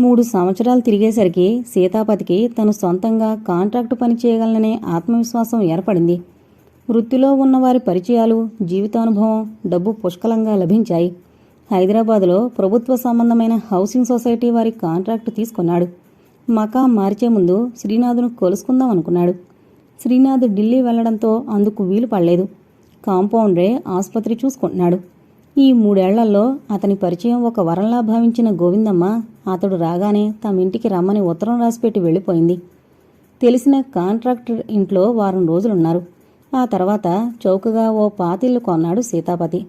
మూడు సంవత్సరాలు తిరిగేసరికి సీతాపతికి తను సొంతంగా కాంట్రాక్టు పని చేయగలననే ఆత్మవిశ్వాసం ఏర్పడింది. వృత్తిలో ఉన్నవారి పరిచయాలు జీవితానుభవం డబ్బు పుష్కలంగా లభించాయి. హైదరాబాదులో ప్రభుత్వ సంబంధమైన హౌసింగ్ సొసైటీ వారి కాంట్రాక్టు తీసుకున్నాడు. మకా మార్చే ముందు శ్రీనాథ్ను కొలుసుకుందాం అనుకున్నాడు. శ్రీనాథ్ ఢిల్లీ వెళ్ళడంతో అందుకు వీలు పడలేదు. కాంపౌండరే ఆసుపత్రి చూసుకుంటున్నాడు. ఈ మూడేళ్ళలో అతని పరిచయం ఒక వరంలా భావించిన గోవిందమ్మ అతడు రాగానే తమ ఇంటికి రమ్మని ఉత్తరం రాసిపెట్టి వెళ్ళిపోయింది. తెలిసిన కాంట్రాక్టర్ ఇంట్లో వారం రోజులున్నారు. ఆ తర్వాత చౌకగా ఓ పాతిల్లు కొన్నాడు సీతాపతి.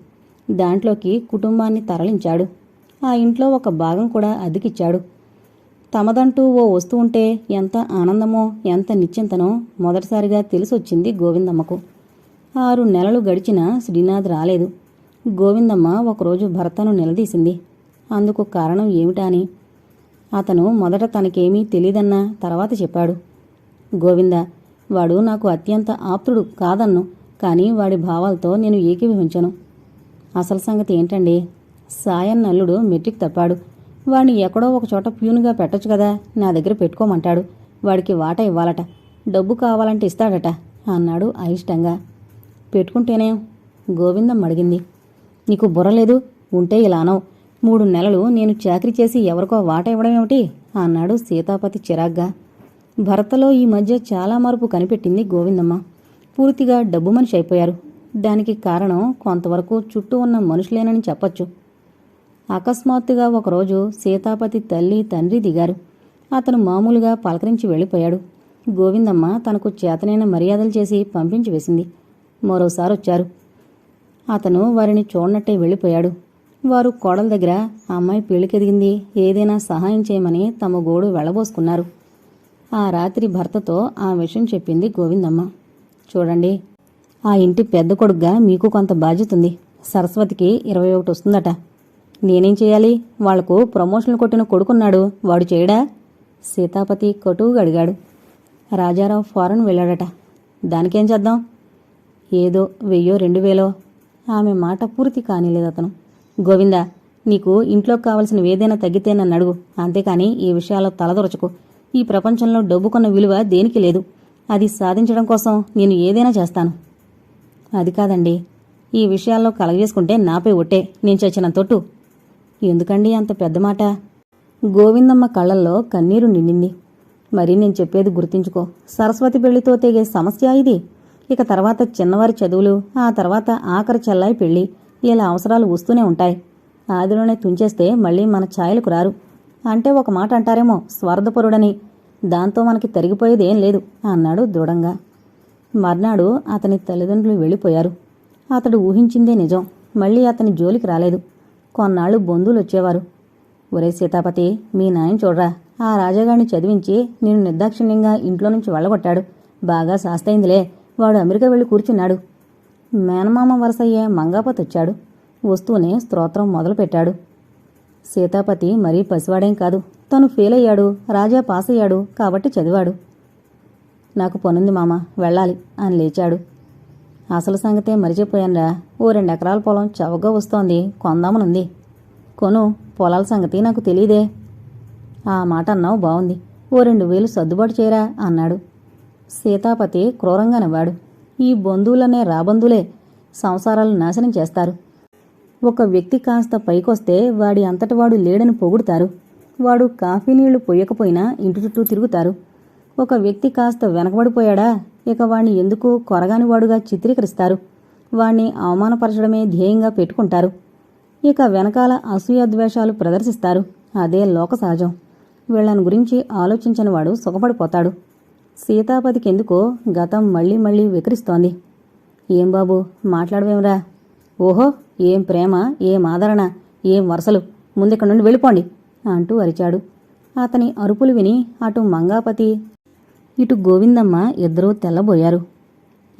దాంట్లోకి కుటుంబాన్ని తరలించాడు. ఆ ఇంట్లో ఒక భాగం కూడా అద్దెకిచ్చాడు. తమదంటూ ఓ వస్తువుంటే ఎంత ఆనందమో ఎంత నిశ్చింతనో మొదటిసారిగా తెలిసొచ్చింది గోవిందమ్మకు. ఆరు నెలలు గడిచినా శ్రీనాథ్ రాలేదు. గోవిందమ్మ ఒకరోజు భర్తను నిలదీసింది. అందుకు కారణం ఏమిటా అని? అతను మొదట తనకేమీ తెలీదన్నా తర్వాత చెప్పాడు. గోవింద వాడు నాకు అత్యంత ఆప్తుడు కాదన్ను కానీ వాడి భావాలతో నేను ఏకీభవించను. అసలు సంగతి ఏంటండి? సాయన్ నల్లుడు మెట్రిక్ తప్పాడు. వాడిని ఎక్కడో ఒక చోట ప్యూన్గా పెట్టొచ్చు కదా నా దగ్గర పెట్టుకోమంటాడు. వాడికి వాటా ఇవ్వాలట డబ్బు కావాలంటే ఇస్తాడట అన్నాడు అయిష్టంగా. పెట్టుకుంటేనే? గోవిందం అడిగింది. నీకు బుర్రలేదు ఉంటే ఇలానవు మూడు నెలలు నేను చాకరీ చేసి ఎవరికో వాట ఇవ్వడం ఏమిటి? అన్నాడు సీతాపతి చిరాగ్గా. భర్తలో ఈ మధ్య చాలా మార్పు కనిపెట్టింది గోవిందమ్మ. పూర్తిగా డబ్బు మనిషి అయిపోయారు. దానికి కారణం కొంతవరకు చుట్టూ ఉన్న మనుషులేనని చెప్పొచ్చు. అకస్మాత్తుగా ఒకరోజు సీతాపతి తల్లి తండ్రి దిగారు. అతను మామూలుగా పలకరించి వెళ్ళిపోయాడు. గోవిందమ్మ తనకు చేతనైన మర్యాదలు చేసి పంపించి వేసింది. మరోసారి వచ్చారు అతను వారిని చూడనట్టే వెళ్ళిపోయాడు. వారు కోడల దగ్గర అమ్మాయి పెళ్ళికెదిగింది ఏదైనా సహాయం చేయమని తమ గోడు వెళ్ళబోసుకున్నారు ఆ రాత్రి భర్తతో ఆ విషయం చెప్పింది గోవిందమ్మ. చూడండి ఆ ఇంటి పెద్ద కొడుగ్గా మీకు కొంత బాధ్యత ఉంది. సరస్వతికి ఇరవై ఒకటి వస్తుందట. నేనేం చేయాలి? వాళ్ళకు ప్రమోషన్లు కొట్టిన కొడుకున్నాడు. వాడు చేయడా సీతాపతి కటువుగా అడిగాడు. రాజారావు ఫారెన్ వెళ్ళాడట. దానికేం చేద్దాం? ఏదో వెయ్యో రెండు వేలో. ఆమె మాట పూర్తి కానిలేదు అతను. గోవింద నీకు ఇంట్లోకి కావలసినవి ఏదైనా తగ్గితే నన్ను అడుగు. అంతేకాని ఈ విషయాల్లో తలదొరచకు. ఈ ప్రపంచంలో డబ్బుకున్న విలువ దేనికి లేదు? అది సాధించడం కోసం నేను ఏదైనా చేస్తాను. అది కాదండి. ఈ విషయాల్లో కలగజేసుకుంటే నాపై ఒట్టే. నేను చచ్చిన తొట్టు. ఎందుకండి అంత పెద్ద మాట? గోవిందమ్మ కళ్ళల్లో కన్నీరు నిండింది. మరి నేను చెప్పేది గుర్తుంచుకో. సరస్వతి పెళ్ళితో తెగే సమస్య ఇది. ఇక తర్వాత చిన్నవారి చదువులు ఆ తర్వాత ఆఖరి చెల్లాయి పెళ్ళి ఇలా అవసరాలు వస్తూనే ఉంటాయి. ఆదిలోనే తుంచేస్తే మళ్ళీ మన ఛాయలకు రారు. అంటే ఒక మాట అంటారేమో స్వార్థపరుడని దాంతో మనకి తరిగిపోయేదేం లేదు అన్నాడు దృఢంగా. మర్నాడు అతని తల్లిదండ్రులు వెళ్ళిపోయారు. అతడు ఊహించిందే నిజం మళ్ళీ అతని జోలికి రాలేదు. కొన్నాళ్ళు బంధువులు వచ్చేవారు ఒరే సీతాపతి మీ నాయన చూడరా ఆ రాజాగాడిని చదివించి నేను నిర్దాక్షిణ్యంగా ఇంట్లో నుంచి వెళ్ళగొట్టాడు. బాగా శాస్తయిందిలే వాడు అమెరికా వెళ్ళి కూర్చున్నాడు. మేనమామ వరసయ్యే మంగాపతి వచ్చాడు. వస్తూనే స్తోత్రం మొదలుపెట్టాడు. సీతాపతి మరీ పసివాడేం కాదు. తను ఫెయిల్ అయ్యాడు రాజా పాస్ అయ్యాడు కాబట్టి చదివాడు. నాకు పనుంది మామ వెళ్ళాలి అని లేచాడు. అసలు సంగతే మరిచిపోయానురా. ఓ రెండు ఎకరాల పొలం చవకగా వస్తోంది. కొందామనుంది. కొను పొలాల సంగతి నాకు తెలియదే ఆ మాట అన్నావు బావుంది. ఓ రెండు వేలు సర్దుబాటు చేయరా అన్నాడు. సీతాపతి క్రూరంగా నవ్వాడు. ఈ బంధువులనే రాబంధులే సంసారాలు నాశనం చేస్తారు. ఒక వ్యక్తి కాస్త పైకొస్తే వాడి అంతటి వాడు లేడని పొగుడుతారు. వాడు కాఫీ నీళ్ళు పొయ్యకపోయినా ఇంటి చుట్టూ తిరుగుతారు. ఒక వ్యక్తి కాస్త వెనకబడిపోయాడా ఇక వాణ్ణి ఎందుకు కొరగాని వాడుగా చిత్రీకరిస్తారు? వాణ్ణి అవమానపరచడమే ధ్యేయంగా పెట్టుకుంటారు. ఇక వెనకాల అసూయ ద్వేషాలు ప్రదర్శిస్తారు. అదే లోక సహజం. వీళ్ళని గురించి ఆలోచించని వాడు సుఖపడిపోతాడు. సీతాపతికెందుకో గతం మళ్ళీ మళ్ళీ వికరిస్తోంది. ఏం బాబు మాట్లాడవేమరా ఓహో ఏం ప్రేమ ఏం ఆదరణ ఏం వరసలు? ముందిక్కడి నుండి వెళ్ళిపోండి అంటూ అరిచాడు. అతని అరుపులు విని అటు మంగాపతి ఇటు గోవిందమ్మ ఇద్దరూ తెల్లబోయారు.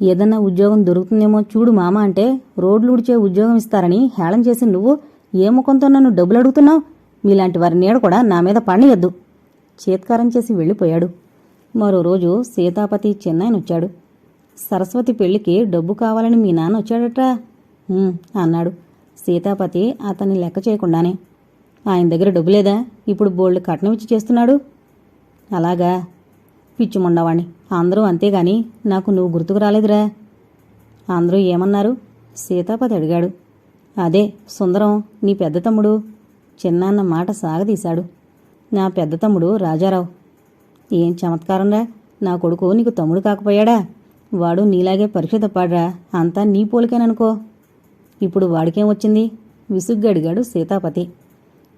ఏదన్నా ఉద్యోగం దొరుకుతుందేమో చూడు మామ అంటే రోడ్లు ఉడిచే ఉద్యోగం ఇస్తారని హేళం చేసి నువ్వు ఏ ముఖంతో నన్ను డబ్బులు అడుగుతున్నావు? మీలాంటి వారి నీడ కూడా నా మీద పడనియద్దు. చేత్కారం చేసి వెళ్ళిపోయాడు. మరో రోజు సీతాపతి వచ్చాడు సరస్వతి పెళ్ళికి డబ్బు కావాలని మీ నాన్న వచ్చాడట్రా? అన్నాడు. సీతాపతి అతన్ని లెక్క చేయకుండానే. ఆయన దగ్గర డబ్బు లేదా? ఇప్పుడు బోల్డ్ కట్నం ఇచ్చి చేస్తున్నాడు. అలాగా. పిచ్చిమొండవాణ్ణి. అందరూ అంతేగాని నాకు నువ్వు గుర్తుకు రాలేదురా. అందరూ ఏమన్నారు? సీతాపతి అడిగాడు. అదే సుందరం నీ పెద్ద తమ్ముడు? చిన్నాన్న మాట సాగదీశాడు. నా పెద్ద తమ్ముడు రాజారావు. ఏం చమత్కారంరా? నా కొడుకు నీకు తమ్ముడు కాకపోయాడా? వాడు నీలాగే పరీక్ష తప్పాడ్రా అంతా నీ పోలికేననుకో. ఇప్పుడు వాడికేం వచ్చింది? విసుగ్గా అడిగాడు సీతాపతి.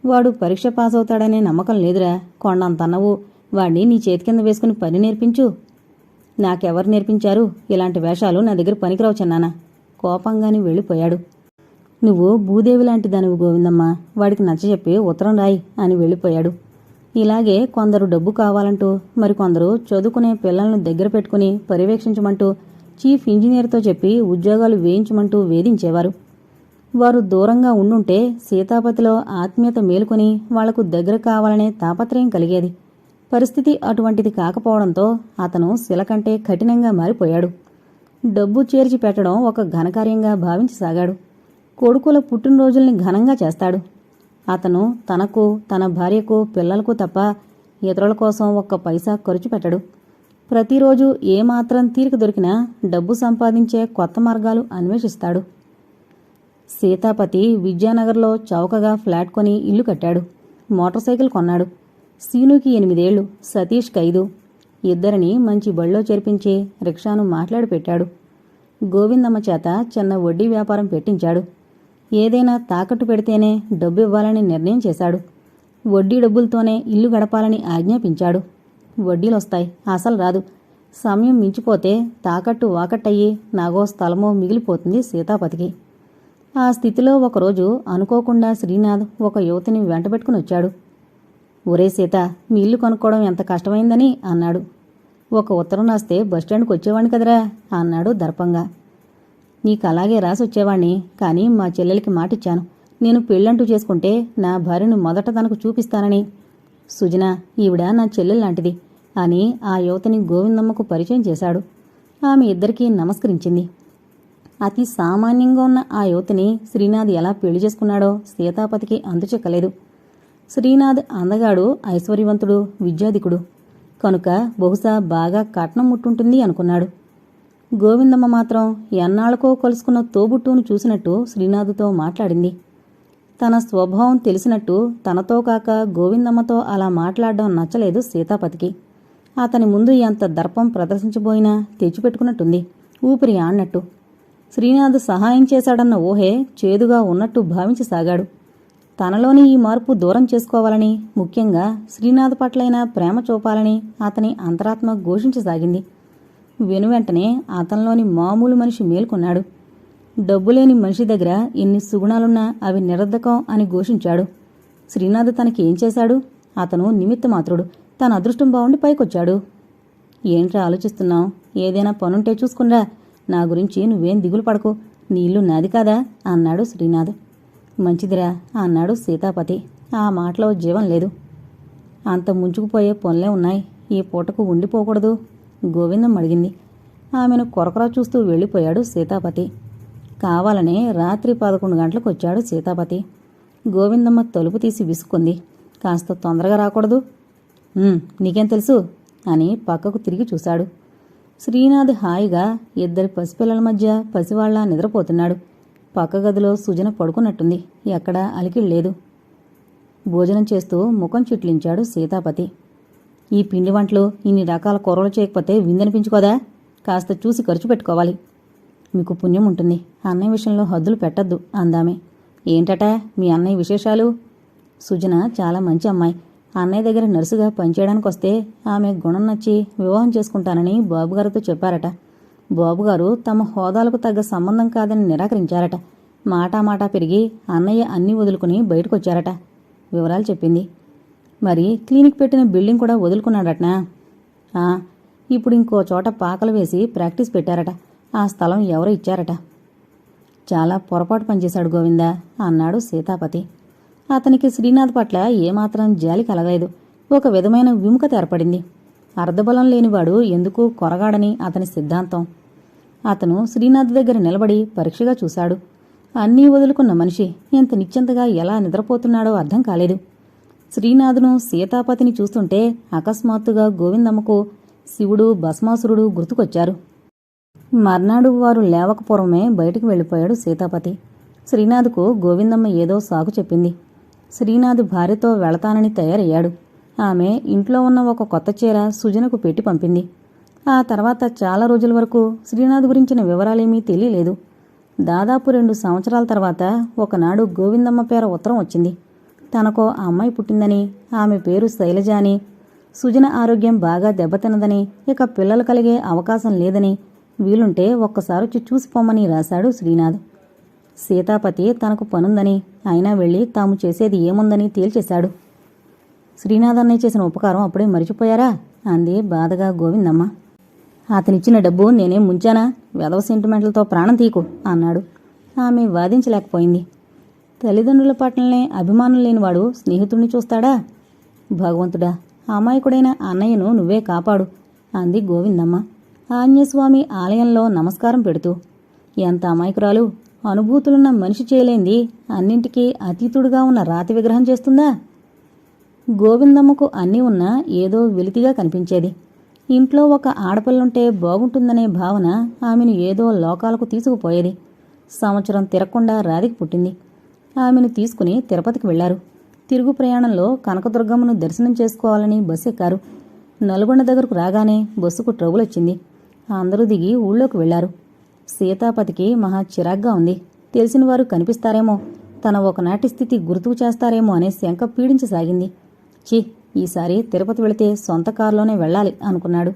వాడు పరీక్ష పాస్ అవుతాడనే నమ్మకం లేదురా. కొండంతన్నవు వాణ్ణి నీ చేతి కింద వేసుకుని పని నేర్పించు. నాకెవరు నేర్పించారు? ఇలాంటి వేషాలు నా దగ్గర పనికిరావు చిన్నానా. కోపంగాని వెళ్ళిపోయాడు. నువ్వు భూదేవి లాంటి దానివి గోవిందమ్మ. వాడికి నచ్చజెప్పి ఉత్తరం రాయి అని వెళ్ళిపోయాడు. ఇలాగే కొందరు డబ్బు కావాలంటూ మరికొందరు చదువుకునే పిల్లలను దగ్గర పెట్టుకుని పర్యవేక్షించమంటూ చీఫ్ ఇంజనీర్తో చెప్పి ఉద్యోగాలు వేయించమంటూ వేధించేవారు. వారు దూరంగా ఉండుంటే సీతాపతిలో ఆత్మీయత మేలుకొని వాళ్ళకు దగ్గర కావాలనే తాపత్రయం కలిగేది. పరిస్థితి అటువంటిది కాకపోవడంతో అతను శిలకంటే కఠినంగా మారిపోయాడు. డబ్బు చేర్చి పెట్టడం ఒక ఘనకార్యంగా భావించసాగాడు. కొడుకుల పుట్టినరోజుల్ని ఘనంగా చేస్తాడు. అతను తనకు తన భార్యకు పిల్లలకు తప్ప ఇతరుల కోసం ఒక్క పైసా ఖర్చు పెట్టడు. ప్రతిరోజు ఏమాత్రం తీరిక దొరికినా డబ్బు సంపాదించే కొత్త మార్గాలు అన్వేషిస్తాడు. సీతాపతి విద్యానగర్లో చౌకగా ఫ్లాట్ కొని ఇల్లు కట్టాడు. మోటార్ సైకిల్ కొన్నాడు. సీనుకి ఎనిమిదేళ్ళు సతీష్కి ఐదు. ఇద్దరిని మంచి బళ్ళో చేర్పించి రిక్షాను మాట్లాడి పెట్టాడు. గోవిందమ్మ చేత చిన్న వడ్డీ వ్యాపారం పెట్టించాడు. ఏదైనా తాకట్టు పెడితేనే డబ్బు ఇవ్వాలని నిర్ణయం చేశాడు. వడ్డీ డబ్బులతోనే ఇల్లు గడపాలని ఆజ్ఞాపించాడు. వడ్డీలొస్తాయి. అసలు రాదు. సమయం మించిపోతే తాకట్టు వాకట్టయ్యి నాగో స్థలమో మిగిలిపోతుంది సీతాపతికి. ఆ స్థితిలో ఒకరోజు అనుకోకుండా శ్రీనాథ్ ఒక యువతిని వెంటబెట్టుకుని వచ్చాడు. ఒరే సీత మీ ఇల్లు కొనుక్కోవడం ఎంత కష్టమైందని? అన్నాడు. ఒక ఉత్తరం రాస్తే బస్టాండ్కి వచ్చేవాడిని కదరా? అన్నాడు దర్పంగా. నీకు అలాగే రాసొచ్చేవాణ్ణి కానీ మా చెల్లెలికి మాటిచ్చాను. నేను పెళ్ళంటూ చేసుకుంటే నా భార్యను మొదట తనకు చూపిస్తానని. సుజన ఈవిడ నా చెల్లెలు లాంటిది అని ఆ యువతని గోవిందమ్మకు పరిచయం చేశాడు. ఆమె ఇద్దరికీ నమస్కరించింది. అతి సామాన్యంగా ఉన్న ఆ యువతిని శ్రీనాథ్ ఎలా పెళ్ళి చేసుకున్నాడో సీతాపతికి అందుచెక్కలేదు. శ్రీనాథ్ అందగాడు ఐశ్వర్యవంతుడు విద్యాధికుడు. కనుక బహుశా బాగా కట్నం ముట్టుంటుంది అనుకున్నాడు. గోవిందమ్మ మాత్రం ఎన్నాళ్ళకో కలుసుకున్న తోబుట్టును చూసినట్టు శ్రీనాథుతో మాట్లాడింది. తన స్వభావం తెలిసినట్టు తనతో కాక గోవిందమ్మతో అలా మాట్లాడడం నచ్చలేదు సీతాపతికి. అతని ముందు ఎంత దర్పం ప్రదర్శించబోయినా తెచ్చిపెట్టుకున్నట్టుంది ఊపిరి ఆడినట్టు. శ్రీనాథ్ సహాయం చేశాడన్న ఊహే చేదుగా ఉన్నట్టు భావించసాగాడు. తనలోని ఈ మార్పు దూరం చేసుకోవాలని ముఖ్యంగా శ్రీనాథ్ పట్లైన ప్రేమ చూపాలని అతని అంతరాత్మ ఘోషించసాగింది. వెనువెంటనే అతనిలోని మామూలు మనిషి మేల్కొన్నాడు. డబ్బులేని మనిషి దగ్గర ఎన్ని సుగుణాలున్నా అవి నిరర్ధకం అని ఘోషించాడు. శ్రీనాథ్ తనకి ఏం చేశాడు? అతను నిమిత్తమాత్రుడు. తన అదృష్టం బాగుండి పైకొచ్చాడు. ఏంట్రా ఆలోచిస్తున్నావు? ఏదైనా పనుంటే చూసుకునిరా నా గురించి నువ్వేం దిగులు పడకు. నీ ఇల్లు నాది కాదా? అన్నాడు శ్రీనాథ్. మంచిదిరా అన్నాడు సీతాపతి. ఆ మాటలో జీవం లేదు. అంత ముంచుకుపోయే పనులే ఉన్నాయి. ఈ పూటకు ఉండిపోకూడదు. గోవిందం అడిగింది. ఆమెను కొరకరా చూస్తూ వెళ్ళిపోయాడు సీతాపతి. కావాలనే రాత్రి పదకొండు గంటలకు వచ్చాడు సీతాపతి. గోవిందమ్మ తలుపు తీసి విసుక్కుంది. కాస్త తొందరగా రాకూడదు. నీకేం తెలుసు? అని పక్కకు తిరిగి చూశాడు. శ్రీనాథ్ హాయిగా ఇద్దరి పసిపిల్లల మధ్య పసివాళ్ళా నిద్రపోతున్నాడు. పక్క గదిలో సుజన పడుకున్నట్టుంది. ఎక్కడా అలికిడి లేదు భోజనం చేస్తూ ముఖం చిట్లించాడు సీతాపతి. ఈ పిండి వంటలు ఇన్ని రకాల కూరలు చేయకపోతే విందనిపించుకోదా? కాస్త చూసి ఖర్చు పెట్టుకోవాలి. మీకు పుణ్యం ఉంటుంది. అన్నయ్య విషయంలో హద్దులు పెట్టద్దు అందామే. ఏంటట మీ అన్నయ్య విశేషాలు? సుజన చాలా మంచి అమ్మాయి. అన్నయ్య దగ్గర నర్సుగా పనిచేయడానికి వస్తే ఆమె గుణం నచ్చి వివాహం చేసుకుంటానని బాబుగారితో చెప్పారట. బాబుగారు తమ హోదాలకు తగ్గ సంబంధం కాదని నిరాకరించారట. మాటా మాటా పెరిగి అన్నయ్య అన్నీ వదులుకుని బయటకొచ్చారట. వివరాలు చెప్పింది. మరి క్లినిక్ పెట్టిన బిల్డింగ్ కూడా వదులుకున్నాడటనా? ఇప్పుడు ఇంకో చోట పాకలు వేసి ప్రాక్టీస్ పెట్టారట. ఆ స్థలం ఎవరో ఇచ్చారట. చాలా పొరపాటు పనిచేశాడు గోవింద అన్నాడు సీతాపతి. అతనికి శ్రీనాథ్ పట్ల ఏమాత్రం జాలి కలగలేదు. ఒక విధమైన విముఖత ఏర్పడింది. అర్ధబలం లేనివాడు ఎందుకు కొరగాడని అతని సిద్ధాంతం. అతను శ్రీనాథ్ దగ్గర నిలబడి పరీక్షగా చూశాడు. అన్నీ వదులుకున్న మనిషి ఇంత నిశ్చింతగా ఎలా నిద్రపోతున్నాడో అర్థం కాలేదు. శ్రీనాథును సీతాపతిని చూస్తుంటే అకస్మాత్తుగా గోవిందమ్మకు శివుడు భస్మాసురుడు గుర్తుకొచ్చారు. మర్నాడు వారు లేవకపూర్వమే బయటికి వెళ్ళిపోయాడు సీతాపతి. శ్రీనాథ్కు గోవిందమ్మ ఏదో సాగు చెప్పింది. శ్రీనాథ్ భార్యతో వెళతానని తయారయ్యాడు. ఆమె ఇంట్లో ఉన్న ఒక కొత్త చీర సుజనకు పెట్టి పంపింది. ఆ తర్వాత చాలా రోజుల వరకు శ్రీనాథ్ గురించిన వివరాలేమీ తెలియలేదు. దాదాపు రెండు సంవత్సరాల తర్వాత ఒకనాడు గోవిందమ్మ పేర ఉత్తరం వచ్చింది. తనకో ఆ అమ్మాయి పుట్టిందని ఆమె పేరు శైలజ అని. సుజన ఆరోగ్యం బాగా దెబ్బతిన్నదని ఇక పిల్లలు కలిగే అవకాశం లేదని వీలుంటే ఒక్కసారి వచ్చి చూసిపోమని రాశాడు శ్రీనాథ్. సీతాపతి తనకు పనుందని అయినా వెళ్ళి తాము చేసేది ఏముందని తేల్చేశాడు. శ్రీనాథ్ అన్నయ్య చేసిన ఉపకారం అప్పుడే మరిచిపోయారా? అంది బాధగా గోవిందమ్మ. అతనిచ్చిన డబ్బు నేనేం ముంచానా? వెధవ సెంటిమెంట్లతో ప్రాణం తీకు అన్నాడు. ఆమె వాదించలేకపోయింది. తల్లిదండ్రుల పట్లనే అభిమానం లేనివాడు స్నేహితుడిని చూస్తాడా? భగవంతుడా అమాయకుడైన అన్నయ్యను నువ్వే కాపాడు అంది గోవిందమ్మ. ఆంజస్వామి ఆలయంలో నమస్కారం పెడుతూ ఎంత అమాయకురాలు అనుభూతులున్న మనిషి చేయలేంది అన్నింటికీ అతీతుడుగా ఉన్న రాతి విగ్రహం చేస్తుందా? గోవిందమ్మకు అన్నీ ఉన్నా ఏదో వెలితిగా కనిపించేది. ఇంట్లో ఒక ఆడపిల్లుంటే బాగుంటుందనే భావన ఆమెను ఏదో లోకాలకు తీసుకుపోయేది. సంవత్సరం తిరగకుండా రాధికి పుట్టింది. ఆమెను తీసుకుని తిరుపతికి వెళ్ళారు. తిరుగు ప్రయాణంలో కనకదుర్గమ్మను దర్శనం చేసుకోవాలని బస్సు ఎక్కారు. నల్గొండ దగ్గరకు రాగానే బస్సుకు ట్రబుల్ వచ్చింది. అందరూ దిగి ఊళ్ళోకి వెళ్ళారు. సీతాపతికి మహా చిరాగ్గా ఉంది. తెలిసిన వారు కనిపిస్తారేమో తన ఒకనాటి స్థితి గుర్తుకు చేస్తారేమో అనే శంక పీడించసాగింది. చి ఈసారి తిరుపతి వెళితే సొంత కారులోనే వెళ్ళాలి అనుకున్నాడు.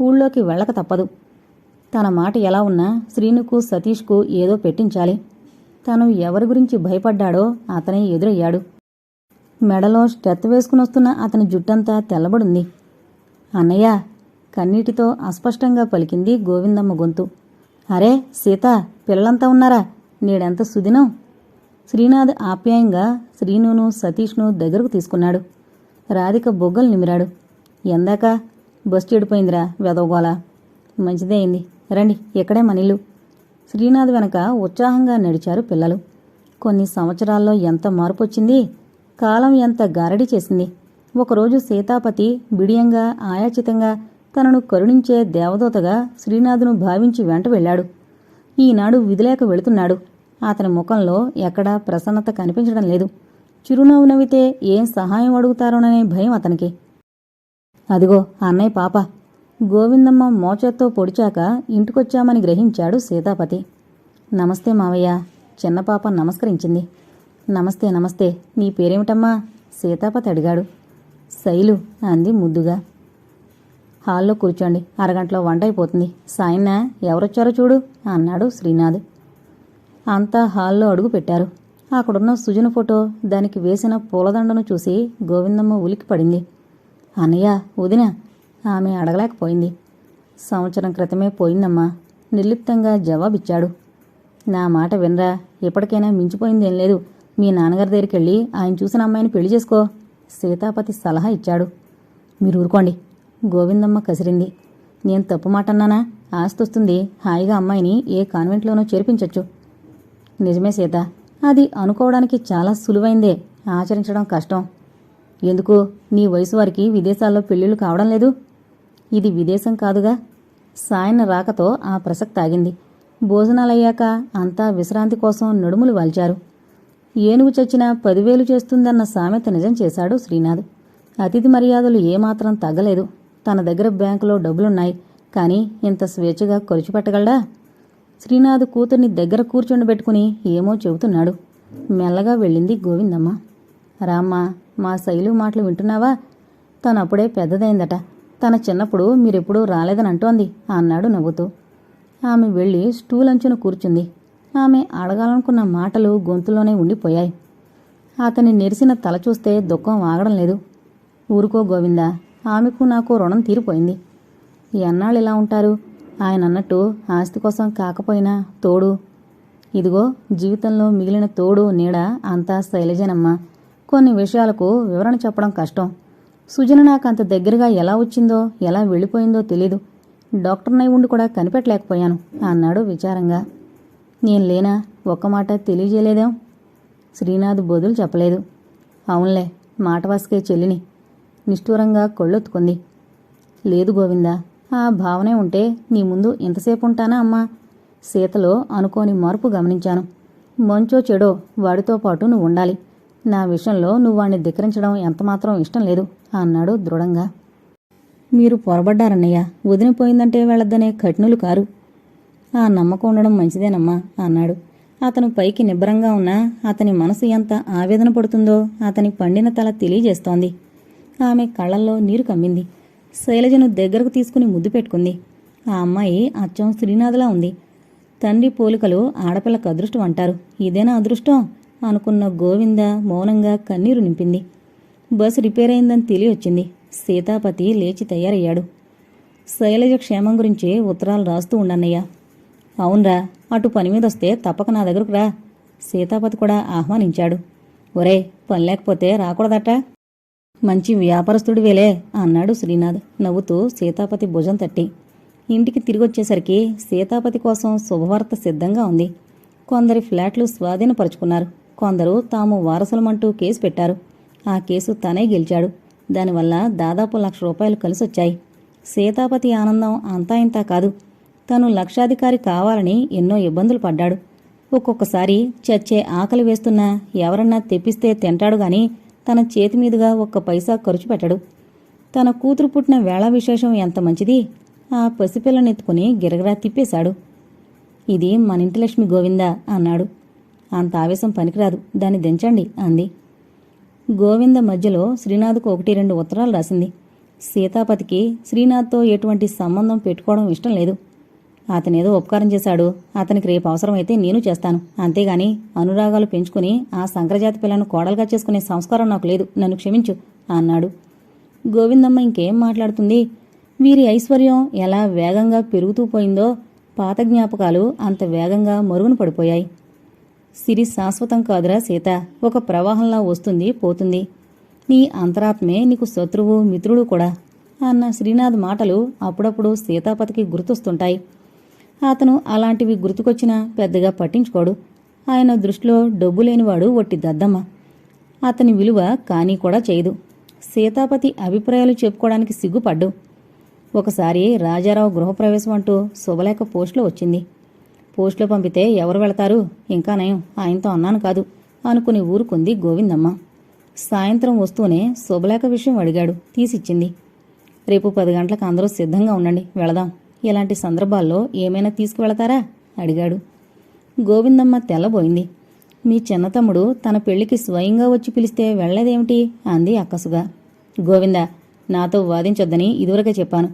ఊళ్ళోకి వెళ్ళక తప్పదు. తన మాట ఎలా ఉన్నా శ్రీనుకు సతీష్కు ఏదో పెట్టించాలి. తను ఎవరి గురించి భయపడ్డాడో అతనే ఎదురయ్యాడు. మెడలో స్టెత్ వేసుకుని వస్తున్న అతని జుట్టంతా తెల్లబడుంది. అన్నయ్య కన్నీటితో అస్పష్టంగా పలికింది గోవిందమ్మ గొంతు. అరే సీత పిల్లలంతా ఉన్నారా? నేడెంత సుదినం? శ్రీనాథ్ ఆప్యాయంగా శ్రీనును సతీష్ను దగ్గరకు తీసుకున్నాడు. రాధిక బొగ్గలు నిమిరాడు. ఎందాక బస్ చెడిపోయిందిరా వెదవగోలా మంచిదే అయింది. రండి ఇక్కడే మనిల్లు శ్రీనాథ్ వెనక ఉత్సాహంగా నడిచారు పిల్లలు. కొన్ని సంవత్సరాల్లో ఎంత మార్పు వచ్చింది కాలం ఎంత గారడి చేసింది. ఒకరోజు సీతాపతి బిడియంగా ఆయాచితంగా తనను కరుణించే దేవదూతగా శ్రీనాథును భావించి వెంట వెళ్ళాడు. ఈనాడు విధిలేక వెళుతున్నాడు. అతని ముఖంలో ఎక్కడా ప్రసన్నత కనిపించడం లేదు. చిరునవ్వు నవ్వితే ఏం సహాయం అడుగుతారోననే భయం అతనికి. అదిగో అన్నయ్య పాప. గోవిందమ్మ మోచేత్తో పొడిచాక ఇంటికొచ్చామని గ్రహించాడు సీతాపతి. నమస్తే మావయ్య చిన్న పాప నమస్కరించింది. నమస్తే నమస్తే నీ పేరేమిటమ్మా? సీతాపతి అడిగాడు. శైలు అంది ముద్దుగా. హాల్లో కూర్చోండి అరగంటలో వంట అయిపోతుంది సాయన్న ఎవరొచ్చారో చూడు అన్నాడు శ్రీనాథ్. అంతా హాల్లో అడుగు పెట్టారు. అక్కడున్న సుజన ఫోటో దానికి వేసిన పూలదండను చూసి గోవిందమ్మ ఉలికి పడింది అన్నయ్య వదిన ఆమె అడగలేకపోయింది. సంవత్సరం క్రితమే పోయిందమ్మా. నిర్లిప్తంగా జవాబిచ్చాడు. నా మాట వినరా. ఇప్పటికైనా మించిపోయిందేం లేదు. మీ నాన్నగారి దగ్గరికి వెళ్ళి ఆయన చూసిన అమ్మాయిని పెళ్ళి చేసుకో. సీతాపతి సలహా ఇచ్చాడు. మీరు ఊరుకోండి. గోవిందమ్మ కసిరింది. నేను తప్పు మాట అన్నానా? ఆస్తొస్తుంది. హాయిగా అమ్మాయిని ఏ కాన్వెంట్లోనో చేర్పించొచ్చు. నిజమే సీత. అది అనుకోవడానికి చాలా సులువైందే. ఆచరించడం కష్టం. ఎందుకు? నీ వయసు వారికి విదేశాల్లో పెళ్ళిళ్ళు కావడం లేదు. ఇది విదేశం కాదుగా. సాయన రాకతో ఆ ప్రసక్తాగింది భోజనాలయ్యాక అంతా విశ్రాంతి కోసం నడుములు వాల్చారు. ఏనుగు చచ్చినా పదివేలు చేస్తుందన్న సామెత నిజం చేశాడు శ్రీనాథ్. అతిథి మర్యాదలు ఏమాత్రం తగ్గలేదు. తన దగ్గర బ్యాంకులో డబ్బులున్నాయి. కానీ ఇంత స్వేచ్ఛగా ఖర్చు పెట్టగలడా శ్రీనాథ్ కూతుర్ని దగ్గర కూర్చుండబెట్టుకుని ఏమో చెబుతున్నాడు. మెల్లగా వెళ్ళింది గోవిందమ్మ. రామ్మా మా శైలు మాటలు వింటున్నావా? తను అప్పుడే పెద్దదైందట. తన చిన్నప్పుడు మీరెప్పుడూ రాలేదని అంటోంది అన్నాడు నవ్వుతూ. ఆమె వెళ్ళి స్టూల్ అంచున కూర్చుంది. ఆమె అడగాలనుకున్న మాటలు గొంతులోనే ఉండిపోయాయి. అతని నెరిసిన తల చూస్తే దుఃఖం ఆగడం లేదు. ఊరుకో గోవిందా ఆమెకు నాకు రుణం తీరిపోయింది. ఎన్నాళ్ళు ఇలా ఉంటారు? ఆయన అన్నట్టు ఆస్తి కోసం కాకపోయినా తోడు. ఇదిగో జీవితంలో మిగిలిన తోడు నీడ అంతా శైలజనమ్మ. కొన్ని విషయాలకు వివరణ చెప్పడం కష్టం. సుజన నాకు అంత దగ్గరగా ఎలా వచ్చిందో ఎలా వెళ్ళిపోయిందో తెలీదు. డాక్టర్నై ఉండి కూడా కనిపెట్టలేకపోయాను అన్నాడు విచారంగా. నేను లేనా? ఒక్క మాట తెలియజేయలేదేం? శ్రీనాథ్ బదులు చెప్పలేదు. అవునులే మాటవాసుకే చెల్లిని. నిష్ఠూరంగా కొళ్ళొత్తుకుంది. లేదు గోవిందా ఆ భావనే ఉంటే నీ ముందు ఎంతసేపు ఉంటానా అమ్మా? సీతలో అనుకోని మార్పు గమనించాను. మంచో చెడో వాడితో పాటు నువ్వు ఉండాలి. నా విషయంలో నువ్వు వాణ్ణి ధిక్కరించడం ఎంతమాత్రం ఇష్టం లేదు అన్నాడు దృఢంగా. మీరు పొరబడ్డారన్నయ్య వదిలిపోయిందంటే వెళ్ళొద్దనే కఠినులు కారు. ఆ నమ్మకం ఉండడం మంచిదేనమ్మా అన్నాడు. అతను పైకి నిబ్బరంగా ఉన్నా అతని మనసు ఎంత ఆవేదన పడుతుందో అతని పండిన తల తెలియజేస్తోంది. ఆమె కళ్ళల్లో నీరు కమ్మింది. శైలజను దగ్గరకు తీసుకుని ముద్దు పెట్టుకుంది. ఆ అమ్మాయి అచ్చం శ్రీనాథ్లా ఉంది. తండ్రి పోలికలు ఆడపిల్లకు అదృష్టం అంటారు. ఇదేనా అదృష్టం? అనుకున్న గోవింద మౌనంగా కన్నీరు నింపింది. బస్సు రిపేర్ అయిందని తెలియొచ్చింది. సీతాపతి లేచి తయారయ్యాడు. శైలజ క్షేమం గురించి ఉత్తరాలు రాస్తూ ఉండన్నయ్య అవునరా అటు పని మీద వస్తే తప్పక నా దగ్గరకు రా. సీతాపతి కూడా ఆహ్వానించాడు. ఒరే పని లేకపోతే రాకూడదట. మంచి వ్యాపారస్తుడివేలే అన్నాడు శ్రీనాథ్ నవ్వుతూ సీతాపతి భుజం తట్టి. ఇంటికి తిరిగొచ్చేసరికి సీతాపతి కోసం శుభవార్త సిద్ధంగా ఉంది. కొందరి ఫ్లాట్లు స్వాధీనపరుచుకున్నారు. కొందరు తాము వారసులమంటూ కేసు పెట్టారు. ఆ కేసు తనే గెలిచాడు. దానివల్ల దాదాపు లక్ష రూపాయలు కలిసొచ్చాయి. సీతాపతి ఆనందం అంతా ఇంతా కాదు. తను లక్షాధికారి కావాలని ఎన్నో ఇబ్బందులు పడ్డాడు. ఒక్కొక్కసారి చచ్చే ఆకలి వేస్తున్నా ఎవరన్నా తెప్పిస్తే తింటాడు గాని తన చేతి మీదుగా ఒక్క పైసా ఖర్చు పెట్టడు. తన కూతురు పుట్టిన వేళ విశేషం ఎంత మంచిది? ఆ పసిపిల్లనెత్తుకుని గిరగరా తిప్పేశాడు. ఇది మన ఇంటి లక్ష్మి గోవిందా అన్నాడు. అంత ఆవేశం పనికిరాదు. దాన్ని దించండి అంది. గోవింద మధ్యలో శ్రీనాథ్కు ఒకటి రెండు ఉత్తరాలు రాసింది. సీతాపతికి శ్రీనాథ్తో ఎటువంటి సంబంధం పెట్టుకోవడం ఇష్టం లేదు. అతనేదో ఉపకారం చేశాడు. అతనికి రేపు అవసరమైతే నేను చేస్తాను. అంతేగాని అనురాగాలు పెంచుకుని ఆ సంకరజాతి పిల్లను కోడలుగా చేసుకునే సంస్కారం నాకు లేదు. నన్ను క్షమించు అన్నాడు. గోవిందమ్మ ఇంకేం మాట్లాడుతుంది? వీరి ఐశ్వర్యం ఎలా వేగంగా పెరుగుతూ పోయిందో పాత జ్ఞాపకాలు అంత వేగంగా మరుగున పడిపోయాయి. సిరి శాశ్వతం కాదురా సీత. ఒక ప్రవాహంలా వస్తుంది పోతుంది. నీ అంతరాత్మే నీకు శత్రువు మిత్రుడు కూడా అన్న శ్రీనాథ్ మాటలు అప్పుడప్పుడు సీతాపతికి గుర్తొస్తుంటాయి. అతను అలాంటివి గుర్తుకొచ్చినా పెద్దగా పట్టించుకోడు. ఆయన దృష్టిలో డబ్బు లేనివాడు ఒట్టి దద్దమ్మ. అతని విలువ కానీ కూడా చేయదు. సీతాపతి అభిప్రాయాలు చెప్పుకోవడానికి సిగ్గుపడ్డు. ఒకసారి రాజారావు గృహప్రవేశం అంటూ శుభలేఖ పోస్టులో వచ్చింది. పోస్టులో పంపితే ఎవరు వెళతారు? ఇంకా నయం. ఆయనతో అన్నాను కాదు. అనుకుని ఊరుకుంది గోవిందమ్మ. సాయంత్రం వస్తూనే శుభలేఖ విషయం అడిగాడు. తీసిచ్చింది. రేపు పది గంటలకు అందరూ సిద్ధంగా ఉండండి. వెళదాం. ఇలాంటి సందర్భాల్లో ఏమైనా తీసుకువెళతారా? అడిగాడు. గోవిందమ్మ తెల్లబోయింది. మీ చిన్న తమ్ముడు తన పెళ్ళికి స్వయంగా వచ్చి పిలిస్తే వెళ్ళలేదేమిటి? అంది అక్కసుగా. గోవింద నాతో వాదించొద్దని ఇదివరకే చెప్పాను.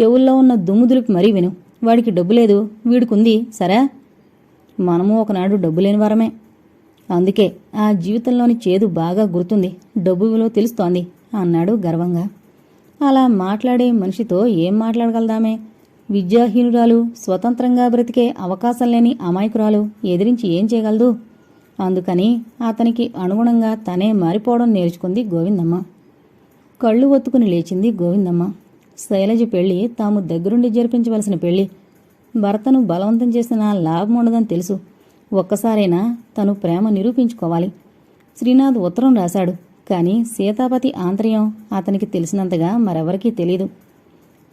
చెవుల్లో ఉన్న దుమ్ము దులిపి మరీ విను. వాడికి డబ్బు లేదు వీడికుంది సరే? మనము ఒకనాడు డబ్బు లేని వారమే. అందుకే ఆ జీవితంలోని చేదు బాగా గుర్తుంది. డబ్బు విలువ తెలుస్తోంది అన్నాడు గర్వంగా. అలా మాట్లాడే మనిషితో ఏం మాట్లాడగలదామే? విద్యాహీనురాలు స్వతంత్రంగా బ్రతికే అవకాశం లేని అమాయకురాలు ఎదిరించి ఏం చేయగలదు? అందుకని అతనికి అనుగుణంగా తనే మారిపోవడం నేర్చుకుంది గోవిందమ్మ. కళ్ళు ఒత్తుకుని లేచింది గోవిందమ్మ. శైలజ పెళ్ళి తాము దగ్గరుండి జరిపించవలసిన పెళ్ళి భర్తను బలవంతం చేసిన లాభం ఉండదని తెలుసు. ఒక్కసారైనా తను ప్రేమ నిరూపించుకోవాలి. శ్రీనాథ్ ఉత్తరం రాశాడు. కానీ సీతాపతి ఆంతర్యం అతనికి తెలిసినంతగా మరెవరికీ తెలీదు.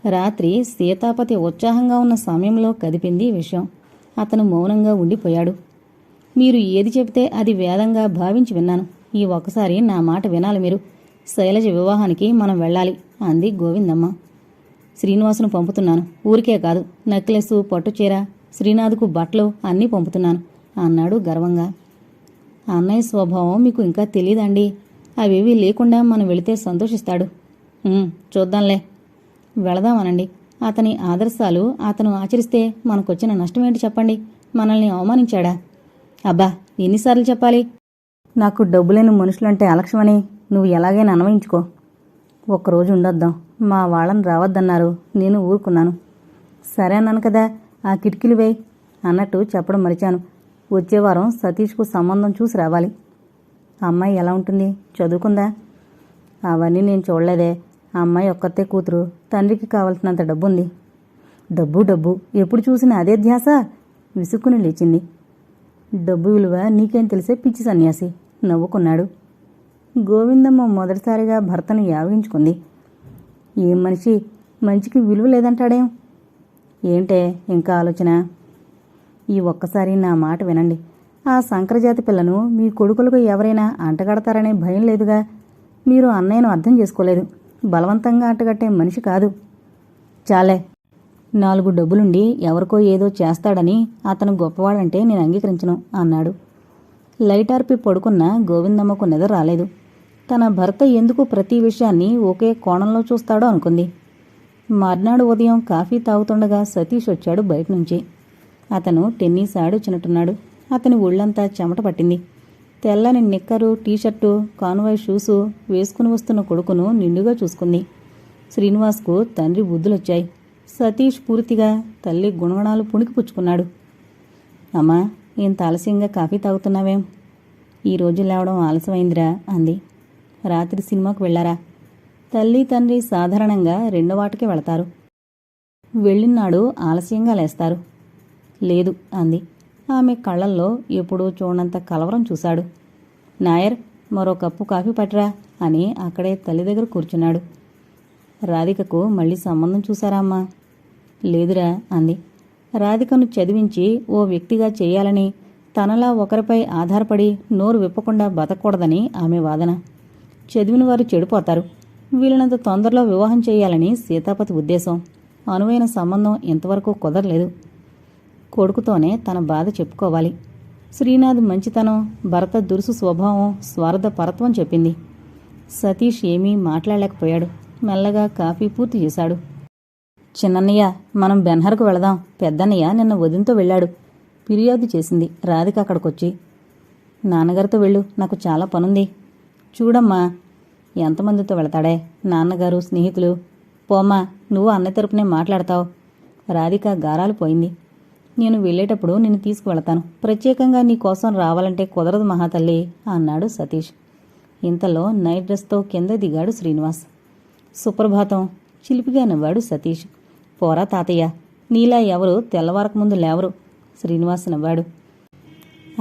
రాత్రి సీతాపతి ఉత్సాహంగా ఉన్న సమయంలో కదిపింది విషయం. అతను మౌనంగా ఉండిపోయాడు. మీరు ఏది చెబితే అది వేదంగా భావించి విన్నాను. ఈ ఒక్కసారి నా మాట వినాలి మీరు. శైలజ వివాహానికి మనం వెళ్ళాలి అంది గోవిందమ్మ. శ్రీనివాసును పంపుతున్నాను. ఊరికే కాదు నెక్లెస్ పట్టుచీర శ్రీనాథ్కు బట్టలు అన్నీ పంపుతున్నాను అన్నాడు గర్వంగా. అన్నయ్య స్వభావం మీకు ఇంకా తెలియదండి అవేవి లేకుండా మనం వెళితే సంతోషిస్తాడు. చూద్దాంలే. వెళదామనండి. అతని ఆదర్శాలు అతను ఆచరిస్తే మనకొచ్చిన నష్టమేంటి చెప్పండి? మనల్ని అవమానించాడా? అబ్బా ఎన్నిసార్లు చెప్పాలి? నాకు డబ్బులేని మనుషులంటే అలక్ష్యమని నువ్వు ఎలాగైనా అన్వయించుకో. ఒక్కరోజు ఉండొద్దాం. మా వాళ్ళని రావద్దన్నారు. నేను ఊరుకున్నాను. సరే అన్నాను కదా ఆ కిటికీలు వేయి అన్నట్టు చెప్పడం మరిచాను. వచ్చే వారం సతీష్కు సంబంధం చూసి రావాలి. అమ్మాయి ఎలా ఉంటుంది? చదువుకుందా? అవన్నీ నేను చూడలేదే. అమ్మాయి ఒక్కతే కూతురు. తండ్రికి కావలసినంత డబ్బుంది. డబ్బు డబ్బు. ఎప్పుడు చూసినా అదే ధ్యాస? విసుక్కుని లేచింది. డబ్బు విలువ నీకేం తెలిసే పిచ్చి సన్యాసి. నవ్వుకున్నాడు. గోవిందమ్మ మొదటిసారిగా భర్తను యావించుకుంది ఏం మనిషి మంచికి విలువ లేదంటాడేం? ఏంటే ఇంకా ఆలోచన? ఈ ఒక్కసారి నా మాట వినండి. ఆ సంకరజాతి పిల్లను మీ కొడుకులకు ఎవరైనా అంటగడతారనే భయం లేదుగా? మీరు అన్నయ్యను అర్థం చేసుకోలేదు. బలవంతంగా అంటగట్టే మనిషి కాదు. చాలే. నాలుగు డబ్బులుండి ఎవరికో ఏదో చేస్తాడని అతను గొప్పవాడంటే నేను అంగీకరించను అన్నాడు. లైట్ ఆర్పి పడుకున్న గోవిందమ్మకు నిద్ర రాలేదు. తన భర్త ఎందుకు ప్రతి విషయాన్ని ఒకే కోణంలో చూస్తాడో అనుకుంది. మర్నాడు ఉదయం కాఫీ తాగుతుండగా సతీష్ వచ్చాడు బయట నుంచి. అతను టెన్నిస్ ఆడుచినట్టున్నాడు అతని ఒళ్ళంతా చెమట పట్టింది. తెల్లని నిక్కరు టీషర్టు కాన్వాయ్ షూసు వేసుకుని వస్తున్న కొడుకును నిండుగా చూసుకుంది. శ్రీనివాస్కు తండ్రి బుద్ధులొచ్చాయి. సతీష్ పూర్తిగా తల్లి గుణగణాలు పుణికిపుచ్చుకున్నాడు. అమ్మా ఇంత ఆలస్యంగా కాఫీ తాగుతున్నావేం? ఈ రోజు లేవడం ఆలస్యమైందిరా అంది. రాత్రి సినిమాకు వెళ్ళారా తల్లి తండ్రి సాధారణంగా రెండో వాటికి వెళతారు. వెళ్ళినాడు ఆలస్యంగా లేస్తారు. లేదు అంది. ఆమె కళ్ళల్లో ఎప్పుడూ చూడనంత కలవరం చూశాడు. నాయర్ మరో కప్పు కాఫీ పట్టరా అని అక్కడే తల్లి దగ్గర కూర్చున్నాడు. రాధికకు మళ్ళీ సంబంధం చూసారా అమ్మా? లేదురా అంది. రాధికను చదివించి ఓ వ్యక్తిగా చేయాలని తనలా ఒకరిపై ఆధారపడి నోరు విప్పకుండా బతకూడదని ఆమె వాదన. చదివిన వారు చెడిపోతారు. వీలైనంత తొందరలో వివాహం చేయాలని సీతాపతి ఉద్దేశం. అనువైన సంబంధం ఇంతవరకు కుదరలేదు. కొడుకుతోనే తన బాధ చెప్పుకోవాలి. శ్రీనాథ్ మంచితనం భరత దురుసు స్వభావం స్వార్థ పరత్వం చెప్పింది. సతీష్ ఏమీ మాట్లాడలేకపోయాడు. మెల్లగా కాఫీ పూర్తి చేశాడు. చిన్నన్నయ్య మనం బెన్హర్కు వెళదాం. పెద్దన్నయ్య నిన్న వదినతో వెళ్ళాడు. ఫిర్యాదు చేసింది. రాధిక అక్కడికొచ్చి నాన్నగారితో వెళ్ళు నాకు చాలా పనుంది. చూడమ్మా ఎంతమందితో వెళతాడే? నాన్నగారు స్నేహితులు. పోమ్మా నువ్వు అన్న తరపునే మాట్లాడతావు. రాధిక గారాలు పోయింది. నేను వెళ్ళేటప్పుడు నిన్ను తీసుకువెళతాను. ప్రత్యేకంగా నీ కోసం రావాలంటే కుదరదు మహాతల్లి అన్నాడు సతీష్. ఇంతలో నైట్ డ్రెస్తో కింద దిగాడు శ్రీనివాస్. సుప్రభాతం చిలిపిగా నవ్వాడు సతీష్. పోరా తాతయ్య నీలా ఎవరు? తెల్లవారక ముందు లేవరు. శ్రీనివాస్ నవ్వాడు.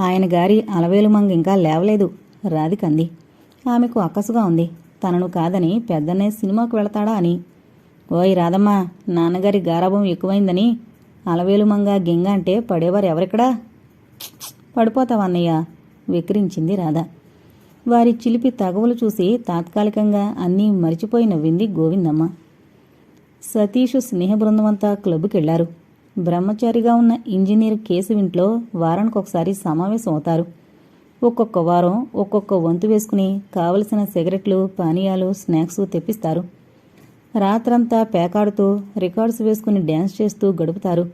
ఆయన గారి అలవేలు మంగ ఇంకా లేవలేదు. రాధికంది ఆమెకు అక్కసుగా ఉంది. తనను కాదని పెద్దనే సినిమాకు వెళతాడా అని. ఓయ్ రాధమ్మ నాన్నగారి గారాభం ఎక్కువైందని అలవేలుమంగ గింగ అంటే పడేవారు ఎవరిక్కడా పడిపోతావన్నయ్య విక్రించింది రాధ. వారి చిలిపి తగవులు చూసి తాత్కాలికంగా అన్నీ మరిచిపోయి నవ్వింది గోవిందమ్మ. సతీషు స్నేహ బృందమంతా క్లబ్కెళ్ళారు. బ్రహ్మచారిగా ఉన్న ఇంజనీర్ కేసు ఇంట్లో వారానికొకసారి సమావేశం అవుతారు ఒక్కొక్క వారం ఒక్కొక్క వంతు వేసుకుని కావలసిన సిగరెట్లు పానీయాలు స్నాక్స్ తెప్పిస్తారు. రాత్రంతా పేకాడుతూ రికార్డ్స్ వేసుకుని డ్యాన్స్ చేస్తూ గడుపుతారు.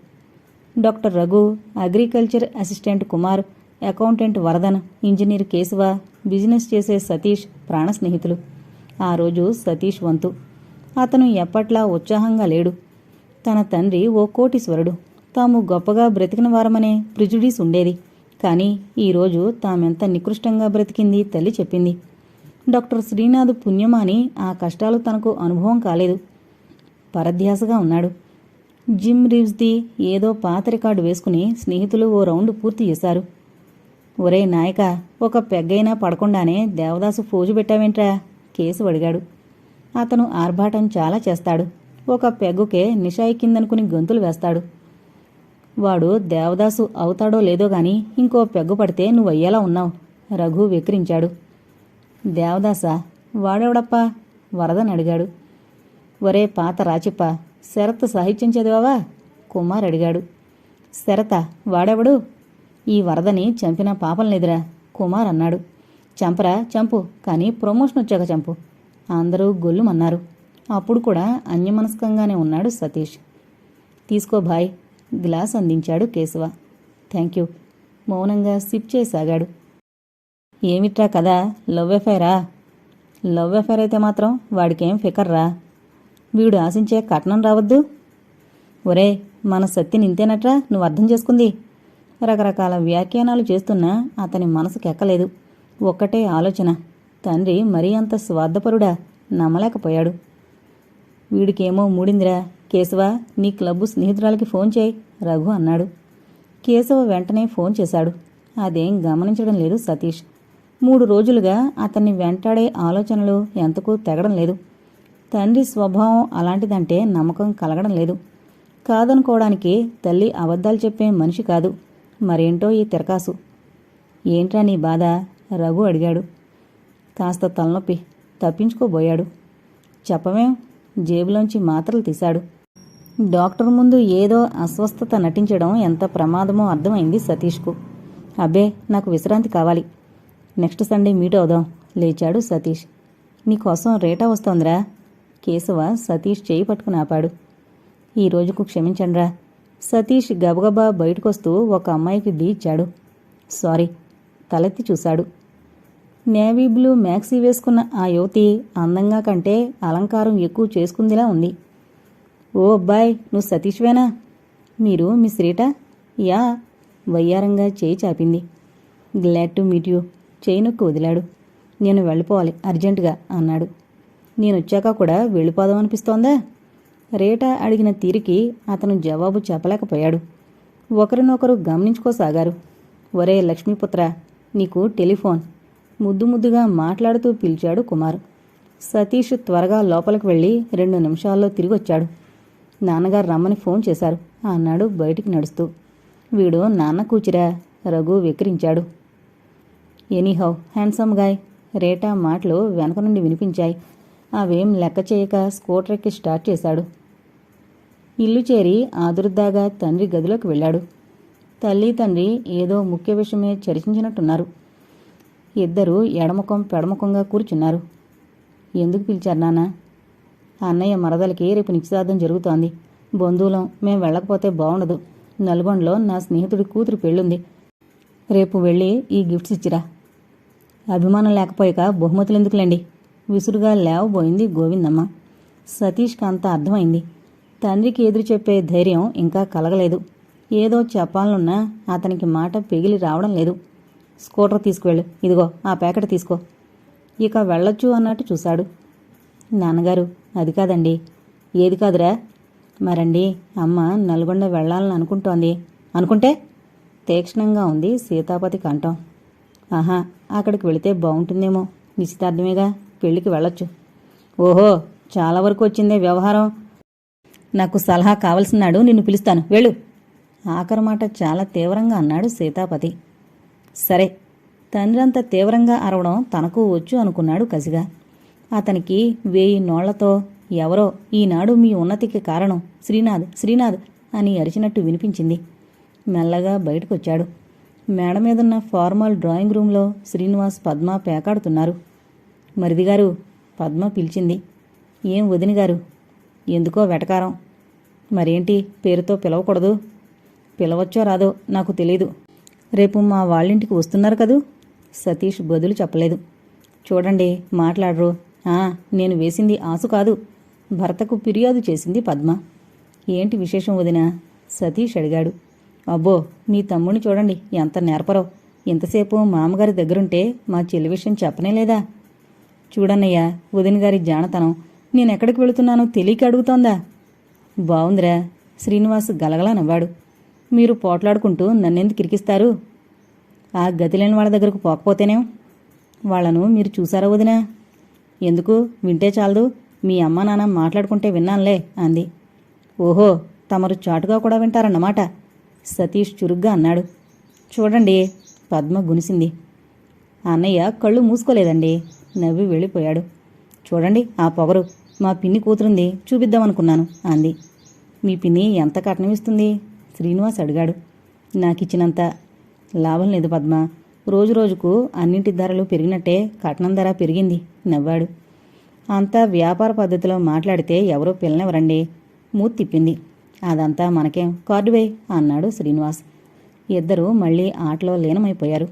Doctor Raghu agriculture assistant Kumar accountant Varadan engineer Keshava business చేసే సతీష్ ప్రాణ స్నేహితులు. ఆ రోజు సతీష్ వంతు. అతను ఎప్పట్లా ఉత్సాహంగా లేడు. తన తండ్రి ఓ కోటీశ్వరుడు. తాము గొప్పగా బ్రతికిన వారమనే ప్రిజుడీస్ ఉండేది. కానీ ఈరోజు తామెంత నికృష్టంగా బ్రతికింది తల్లి చెప్పింది. డాక్టర్ శ్రీనాథ్ పుణ్యమాని ఆ కష్టాలు తనకు అనుభవం కాలేదు. పరధ్యాసగా ఉన్నాడు. జిమ్ రీవ్స్ది ఏదో పాత రికార్డు వేసుకుని స్నేహితులు ఓ రౌండ్ పూర్తి చేశారు. ఒరే నాయక ఒక పెగ్గైనా పడకుండానే దేవదాసు ఫోజు పెట్టావేంట్రా? కేసు అడిగాడు. అతను ఆర్భాటం చాలా చేస్తాడు. ఒక పెగ్గుకే నిషాయి కిందనుకుని గొంతులు వేస్తాడు. వాడు దేవదాసు అవుతాడో లేదో గాని ఇంకో పెగ్గు పడితే నువ్వు అయ్యేలా ఉన్నావు రఘు వెక్రించాడు. దేవదాసా వాడెవడప్పా? వరదని అడిగాడు. ఒరే పాత రాచిప్ప శరత్ సాహిత్యం చదివావా? కుమార్ అడిగాడు. శరత వాడెవడు? ఈ వరదని చంపిన పాపం లేదురా కుమార్ అన్నాడు. చంపరా చంపు కానీ ప్రమోషన్ వచ్చాక చంపు అందరూ గొల్లుమన్నారు. అప్పుడు కూడా అన్యమనస్కంగానే ఉన్నాడు సతీష్. తీసుకో భాయ్ గ్లాస్ అందించాడు కేశవ. Thank you. మౌనంగా సిప్ చేసాగాడు. ఏమిట్రా కదా లవ్ ఎఫైరా? లవ్ ఎఫైర్ అయితే మాత్రం వాడికేం ఫికర్రా? వీడు ఆశించే కట్నం రావద్దు. ఒరే మన సత్తిని ఇంతేనట్రా? నువ్వు అర్థం చేసుకుంది. రకరకాల వ్యాఖ్యానాలు చేస్తున్నా అతని మనసుకెక్కలేదు ఒక్కటే ఆలోచన. తండ్రి మరీ అంత స్వార్థపరుడా? నమ్మలేకపోయాడు. వీడికేమో మూడిందిరా. కేశవ నీ క్లబ్బు స్నేహితురాలకి ఫోన్ చేయి రఘు అన్నాడు. కేశవ వెంటనే ఫోన్ చేశాడు. అదేం గమనించడం లేదు సతీష్. మూడు రోజులుగా అతన్ని వెంటాడే ఆలోచనలు ఎంతకు తెగడం లేదు. తండ్రి స్వభావం అలాంటిదంటే నమ్మకం కలగడం లేదు. కాదనుకోవడానికి తల్లి అబద్ధాలు చెప్పే మనిషి కాదు. మరేంటో ఈ తిరకాసు. ఏంట్రా నీ బాధ? రఘు అడిగాడు. కాస్త తలనొప్పి. తప్పించుకోబోయాడు. చెప్పమేం? జేబులోంచి మాత్రలు తీశాడు. డాక్టర్ ముందు ఏదో అస్వస్థత నటించడం ఎంత ప్రమాదమో అర్థమైంది సతీష్కు. అబ్బే నాకు విశ్రాంతి కావాలి. నెక్స్ట్ సండే మీట్ అవుదాం లేచాడు సతీష్. నీకోసం రేటా వస్తోందిరా. కేశవ సతీష్ చేయి పట్టుకుని ఆపాడు. ఈ రోజుకు క్షమించండిరా. సతీష్ గబగబా బయటకొస్తూ ఒక అమ్మాయికి ఢీ ఇచ్చాడు. సారీ తలెత్తి చూశాడు. నేవీ బ్లూ మ్యాక్సీ వేసుకున్న ఆ యువతి అందంగా కంటే అలంకారం ఎక్కువ చేసుకుందిలా ఉంది. ఓ అబ్బాయ్ నువ్వు సతీష్వేనా? మీరు మిస్ రీటా? యా. వయ్యారంగా చేయి చాపింది. Glad to meet you. చేయి నొక్కి వదిలాడు. నేను వెళ్ళిపోవాలి అర్జెంటుగా అన్నాడు. నేను వచ్చాక కూడా వెళ్ళిపోదాం అనిపిస్తోందా? రేటా అడిగిన తీరికి అతను జవాబు చెప్పలేకపోయాడు. ఒకరినొకరు గమనించుకోసాగారు. ఒరే లక్ష్మీపుత్ర నీకు టెలిఫోన్. ముద్దు ముద్దుగా మాట్లాడుతూ పిలిచాడు కుమార్. సతీష్ త్వరగా లోపలికి వెళ్ళి రెండు నిమిషాల్లో తిరిగొచ్చాడు. నాన్నగారు రమ్మని ఫోన్ చేశారు. అన్నాడు బయటికి నడుస్తూ. వీడు నాన్న కూచిరా? రఘు వెక్కిరించాడు. ఎనీహౌ హ్యాండ్సమ్ గాయ్ రేటా మాటలు వెనక నుండి వినిపించాయి. అవేం లెక్క చేయక స్కూటర్ ఎక్కి స్టార్ట్ చేశాడు. ఇల్లు చేరి ఆదుర్దాగా తండ్రి గదిలోకి వెళ్ళాడు. తల్లి తండ్రి ఏదో ముఖ్య విషయమే చర్చించినట్టున్నారు. ఇద్దరూ ఎడముఖం పెడముఖంగా కూర్చున్నారు. ఎందుకు పిలిచారు నాన్న? అన్నయ్య మరదలకి రేపు నిశ్చితార్థం జరుగుతోంది. బంధువులం మేం వెళ్ళకపోతే బాగుండదు నల్గొండలో నా స్నేహితుడి కూతురు పెళ్ళుంది. రేపు వెళ్ళి ఈ గిఫ్ట్స్ ఇచ్చిరా. అభిమానం లేకపోయాక బహుమతులు ఎందుకులేండి విసురుగా లేవబోయింది గోవిందమ్మ. సతీష్కి అంత అర్థమైంది. తండ్రికి ఎదురు చెప్పే ధైర్యం ఇంకా కలగలేదు. ఏదో చెప్పాలనున్నా అతనికి మాట పెగిలి రావడం లేదు. స్కూటర్ తీసుకువెళ్ళు. ఇదిగో ఆ ప్యాకెట్ తీసుకో. ఇక వెళ్ళొచ్చు అన్నట్టు చూశాడు. నాన్నగారు అది కాదండి. ఏది కాదురా? మరండి అమ్మ నల్గొండ వెళ్ళాలని అనుకుంటోంది. అనుకుంటే తీక్షణంగా ఉంది సీతాపతి కంఠం. ఆహా అక్కడికి వెళితే బాగుంటుందేమో. నిశ్చితార్థమేగా పెళ్ళికి వెళ్ళొచ్చు. ఓహో చాలా వరకు వచ్చిందే వ్యవహారం. నాకు సలహా కావలసినాడు నిన్ను పిలుస్తాను. వెళ్ళు. ఆఖరి మాట చాలా తీవ్రంగా అన్నాడు సీతాపతి. సరే తండ్రి అంత తీవ్రంగా అరవడం తనకు వచ్చు అనుకున్నాడు కసిగా. అతనికి వేయి నోళ్ళతో ఎవరో ఈనాడు మీ ఉన్నతికి కారణం. శ్రీనాథ్ శ్రీనాథ్ అని అరిచినట్టు వినిపించింది. మెల్లగా బయటకొచ్చాడు. మేడ మీదున్న ఫార్మల్ డ్రాయింగ్ రూంలో శ్రీనివాస్ పద్మ పేకాడుతున్నారు. మరిదిగారు పద్మ పిలిచింది. ఏం వదినగారు ఎందుకో వెటకారం? మరేంటి? పేరుతో పిలవకూడదు? పిలవచ్చో రాదో నాకు తెలీదు. రేపు మా వాళ్ళింటికి వస్తున్నారు కదూ? సతీష్ బదులు చెప్పలేదు. చూడండి మాట్లాడరు. నేను వేసింది ఆసు కాదు. భర్తకు ఫిర్యాదు చేసింది పద్మ. ఏంటి విశేషం వదినా? సతీష్ అడిగాడు. అబ్బో మీ తమ్ముడిని చూడండి ఎంత నేర్పరో. ఇంతసేపు మామగారి దగ్గరుంటే మా చెల్లి విషయం చెప్పనే లేదా? చూడన్నయ్యా వదిన గారి జానతనం. నేనెక్కడికి వెళుతున్నానో తెలియక అడుగుతోందా? బావుందిరా శ్రీనివాస్ గలగలా నవ్వాడు. మీరు పోట్లాడుకుంటూ నన్నెందుకు కిరికిస్తారు ఆ గదిలేని వాళ్ళ దగ్గరకు పోకపోతేనేం? వాళ్ళను మీరు చూసారా వదినా? ఎందుకు? వింటే చాలదు. మీ అమ్మ నాన్న మాట్లాడుకుంటే విన్నానులే అంది. ఓహో తమరు చాటుగా కూడా వింటారన్నమాట సతీష్ చురుగ్గా అన్నాడు. చూడండి పద్మ గునిసింది. అన్నయ్య కళ్ళు మూసుకోలేదండి నవ్వి వెళ్ళిపోయాడు. చూడండి ఆ పొగరు మా పిన్ని కూతురుంది చూపిద్దామనుకున్నాను అంది. మీ పిన్ని ఎంత కట్నం ఇస్తుంది? శ్రీనివాస్ అడిగాడు. నాకిచ్చినంత లాభం లేదు పద్మ రోజు రోజుకు అన్నింటి ధరలు పెరిగినట్టే కట్నం ధర పెరిగింది నవ్వాడు. అంతా వ్యాపార పద్ధతిలో మాట్లాడితే ఎవరో పిల్లనివ్వరండి మూతి తిప్పింది. అదంతా మనకేం కార్డువే వేయ్ అన్నాడు శ్రీనివాస్. ఇద్దరూ మళ్ళీ ఆటలో లీనమైపోయారు.